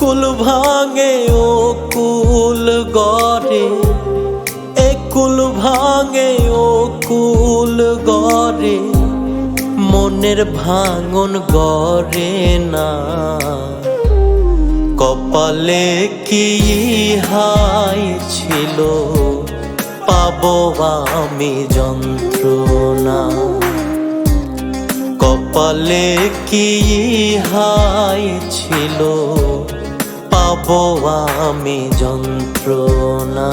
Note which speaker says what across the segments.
Speaker 1: ভাঙে, ও কুল গড়ে। একুল ভাঙে, ও কুল গড়ে। মনের ভাঙন গড়ে না। কপালে কি হাই ছিল, পাবো আমি যন্ত্রণা। কপালে কি হাই ছিল পাবো আমি যন্ত্রণা।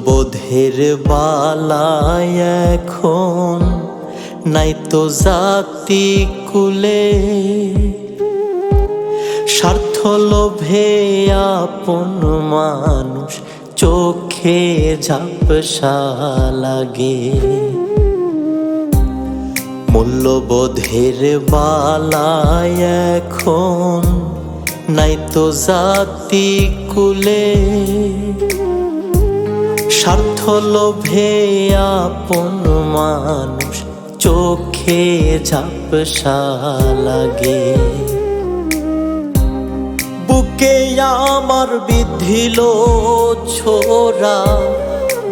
Speaker 1: মূল্যবোধের বালায় এখন নাই তো জাতি কুলে। স্বার্থ লোভে আপন মানুষ চোখে ঝাপসা লাগে। মূল্যবোধের বালায় এখন নাই তো জাতি কুলে। স্বার্থ লোভে আপন মানুষ চোখে ঝাপসা লাগে। বুকে আমার বিধিল ছোরা,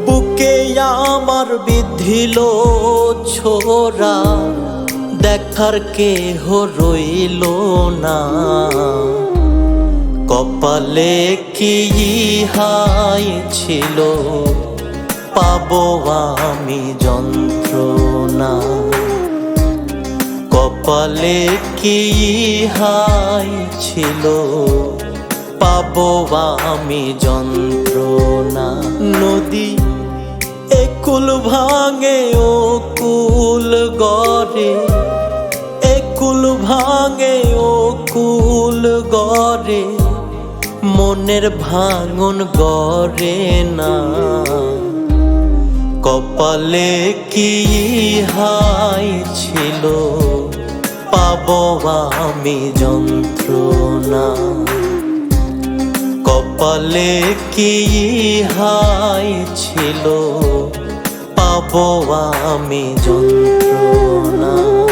Speaker 1: বুকে আমার বিধিল ছোরা, দেখার কেহ রইল না। কপালে কি হাই ছিল? পাবো আমি যন্ত্রণা। কপালে কি হাই ছিল? পাবো আমি যন্ত্রণা। নদী একুল ভাঙে ও কুল গড়ে। একুল ভাঙে ও কুল গড়ে। মনের ভাঙন গড়ে না। কপালে কি হাই ছিল, পাবো আমি যন্ত্রণা। কপালে কি হাই ছিল, পাবো আমি যন্ত্রণা।